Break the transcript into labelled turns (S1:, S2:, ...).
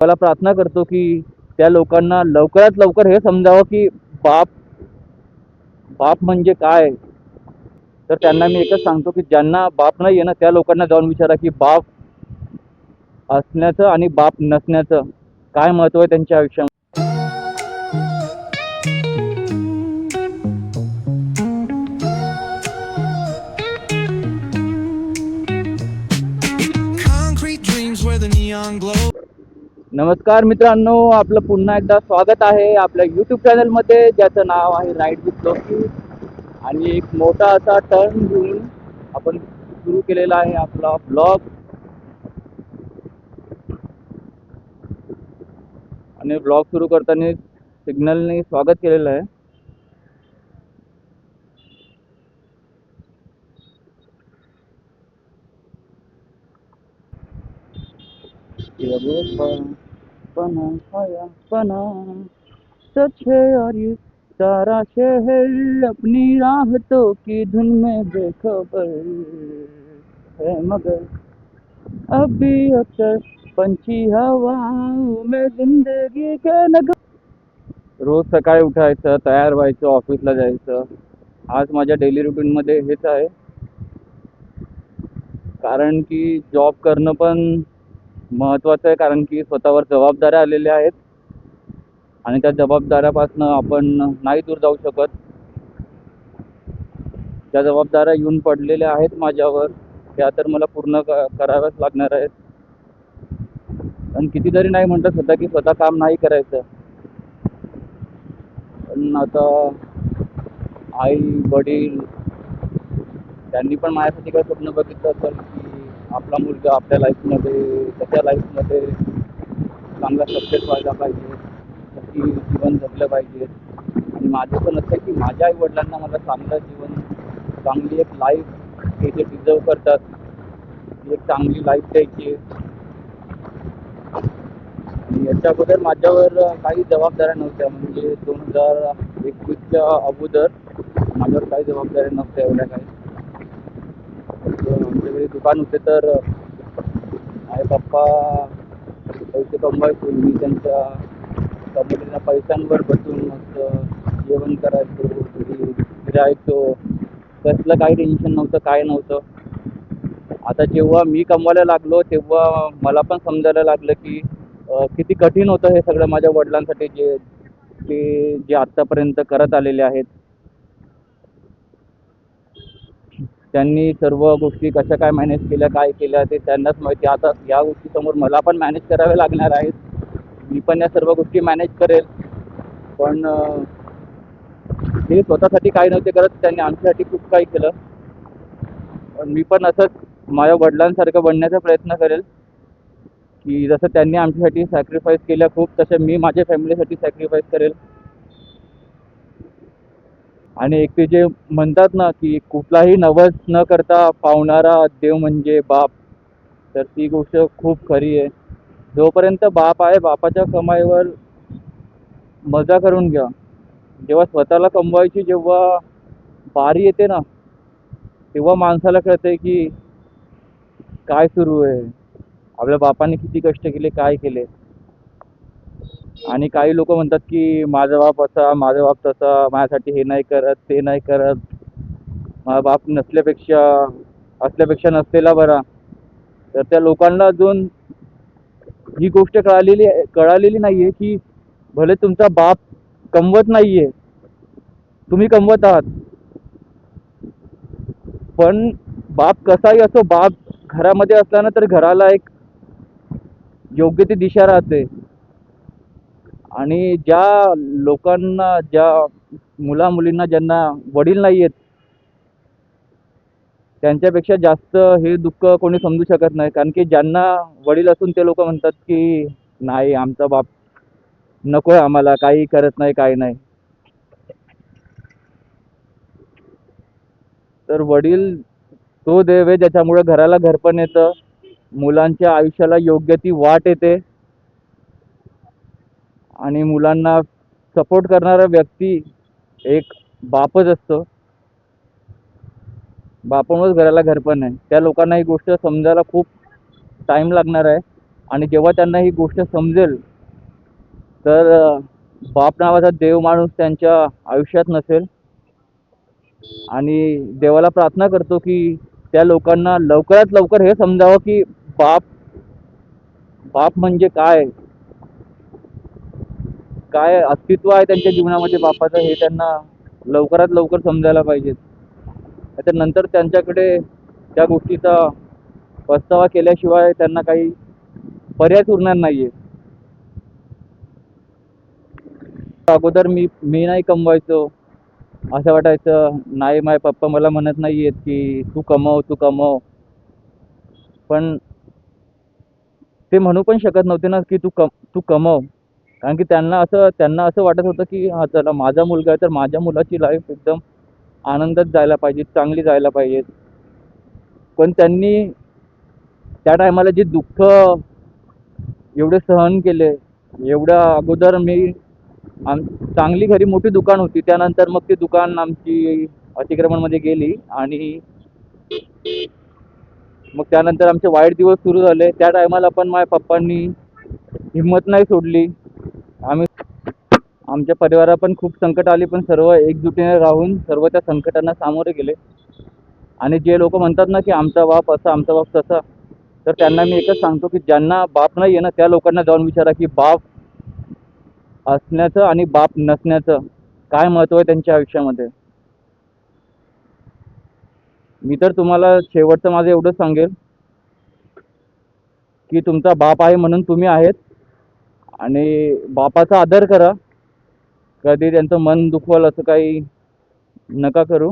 S1: मला प्रार्थना करतो की त्या लोकांना लवकरात लवकर हे समजावं की बाप बाप म्हणजे काय तर त्यांना मी एकच सांगतो की ज्यांना बाप नाही आहे ना त्या लोकांना जाऊन विचारा की बाप असण्याचं आणि बाप नसण्याचं काय महत्त्व आहे त्यांच्या आयुष्यामध्ये
S2: where the neon glow.
S1: नमस्कार मित्रांनो आपलं पुन्हा एकदा स्वागत आहे आपल्या यूट्यूब चॅनलमध्ये ज्याचं नाव आहे राईट विथ लोकी आणि एक मोठा असा टर्न घेऊन आपण सुरू केलेला आहे आपला ब्लॉग आणि ब्लॉग सुरू करताना सिग्नलने स्वागत केलेलं आहे. ये bana hayat bana सच्चे और ये सारा शहर अपनी राहतों की धुन में बेखबर है मगर अभी अक्सर पंछी हवाओं में जिंदगी के नग रोज सकाळी उठायचं तयार व्हायचं ऑफिसला जायचं. आज माझ्या डेली रुटीनमध्ये हेच आहे. कारण की जॉब करणं पण महत्त्वाचं आहे कारण की स्वतःवर जबाबदाऱ्या आलेल्या आहेत. आणि त्या जबाबदाऱ्यापासून आपण नाही दूर जाऊ शकत. ज्या जबाबदाऱ्या येऊन पडलेल्या आहेत माझ्यावर त्या तर मला पूर्ण कराव्याच लागणार आहेत. पण कितीतरी नाही म्हणतात स्वतः की स्वतः काम नाही करायचं. पण आता आई वडील त्यांनी पण माझ्यासाठी काय स्वप्न बघितलं असेल. आपला मुलगा आपल्या लाईफमध्ये त्याच्या लाईफमध्ये चांगला सक्सेस व्हायला पाहिजे त्याची जीवन जगलं पाहिजे. आणि माझं पण असं की माझ्या आई वडिलांना मला चांगलं जीवन चांगली एक लाईफ हे जे डिझर्व करतात एक चांगली लाईफ द्यायची आणि याच्या अगोदर माझ्यावर काही जबाबदाऱ्या नव्हत्या म्हणजे दोन हजार एकवीसच्या अगोदर माझ्यावर काही जबाबदाऱ्या नव्हत्या एवढ्या काही. दुकान होते तर आई पप्पा पैसे कमवायचे मी त्यांच्या कमवलेल्या पैशांवर बसून मस्त जेवण करायचो घरी फिरायचो कसलं काही टेन्शन नव्हतं काय नव्हतं. आता जेव्हा मी कमवायला लागलो तेव्हा मला पण समजायला लागलं की किती कठीण होतं हे सगळं माझ्या वडिलांसाठी जे ते जे आत्तापर्यंत करत आलेले आहेत. त्यांनी सर्व गोष्टी कशा काय मॅनेज केल्या काय केल्या ते त्यांनाच माहिती. आता या गोष्टीसमोर मला पण मॅनेज करावे लागणार आहेत. मी पण या सर्व गोष्टी मॅनेज करेल. पण ते स्वतःसाठी काही नव्हते करत. त्यांनी आमच्यासाठी खूप काही केलं. पण मी पण असंच माझ्या वडिलांसारखं बनण्याचा प्रयत्न करेल. की जसं त्यांनी आमच्यासाठी सॅक्रिफाईस केल्या खूप तसं मी माझ्या फॅमिलीसाठी सॅक्रिफाईस करेल. आणि एक ते जे म्हणतात ना की कुठलाही नवस न करता पावणारा देव म्हणजे बाप. तर ती गोष्ट खूप खरी आहे. जोपर्यंत बाप आहे बापाच्या कमाईवर मजा करून घ्या. जेव्हा स्वतःला कमवायची जेव्हा बारी येते ना तेव्हा माणसाला कळते की काय सुरू आहे. आपल्या बापाने किती कष्ट केले काय केले. आणि काही लोक म्हणतात की माझा बाप असा माझा बाप तसा माझ्यासाठी हे नाही करत ते नाही करत. माझा बाप नसल्यापेक्षा असल्यापेक्षा नसलेला बरा. तर त्या लोकांना अजून ही गोष्ट कळालेली कळालेली नाही आहे की भले तुमचा बाप कमवत नाही आहे तुम्ही कमवत आहात. पण बाप कसाही असो बाप घरामध्ये असला ना तर घराला एक योग्य ती दिशा राहते. आणि ज्या लोकांना ज्या मुला मुलींना ज्यांना वडील नाही आहेत त्यांच्यापेक्षा जास्त हे दुःख कोणी समजू शकत नाही. कारण की ज्यांना वडील असून ते लोक म्हणतात की नाही आमचा बाप नको आहे आम्हाला काही करत नाही काही नाही. तर वडील तो देव आहे ज्याच्यामुळे घराला घरपण येतं मुलांच्या आयुष्याला योग्य ती वाट येते. आणि मुलांना सपोर्ट करणारा व्यक्ती एक बापच असतो. बापामुळेच घराला घरपण आहे. त्या लोकांना ही गोष्ट समजायला खूप टाईम लागणार आहे. आणि जेव्हा त्यांना ही गोष्ट समजेल तर बाप नावाचा देव माणूस त्यांच्या आयुष्यात नसेल. आणि देवाला प्रार्थना करतो की त्या लोकांना लवकरात लवकर हे समजावं की बाप बाप म्हणजे काय? काय अस्तित्व आहे त्यांच्या जीवनामध्ये बापाचं हे त्यांना लवकरात लवकर समजायला पाहिजे. त्याच्यानंतर नंतर त्यांच्याकडे त्या गोष्टीचा पस्तावा केल्याशिवाय त्यांना काही पर्याय उरणार नाहीये. अगोदर मी मी नाही कमवायचो. असं वाटायचं नाही माझे पप्पा मला म्हणत नाहीयेत की तू कमव तू कमव. पण ते म्हणू पण शकत नव्हते ना की तू कम तू कमव. कारण की त्यांना असं त्यांना असं वाटत होतं की हा चला माझा मुलगा आहे तर माझ्या मुलाची लाईफ एकदम आनंदात जायला पाहिजे चांगली जायला पाहिजे. पण त्यांनी त्या टायमाला जे दुःख एवढे सहन केले एवढ्या अगोदर मी आम चांगली घरी मोठी दुकान होती त्यानंतर मग ती दुकान आमची अतिक्रमणमध्ये गेली आणि मग त्यानंतर आमचे वाईट दिवस सुरू झाले. त्या टायमाला पण माझ्या पप्पांनी हिंमत नाही सोडली. आम्ही आमच्या परिवारा पण खूप संकट आली पण सर्व एकजुटीने राहून सर्व त्या संकटांना सामोरे गेले. आणि जे लोक म्हणतात ना की आमचा बाप असा आमचा बाप तसा तर त्यांना मी एकच सांगतो की ज्यांना बाप नाही आहे ना त्या लोकांना जाऊन विचारा की बाप असण्याचं आणि बाप नसण्याचं काय महत्त्व आहे त्यांच्या आयुष्यामध्ये? मी तर तुम्हाला शेवटचं माझं एवढंच सांगेल की तुमचा बाप आहे म्हणून तुम्ही आहेत. आणि बापाचा आदर करा. कधी त्यांचं मन दुखवाल असं काही नका करू.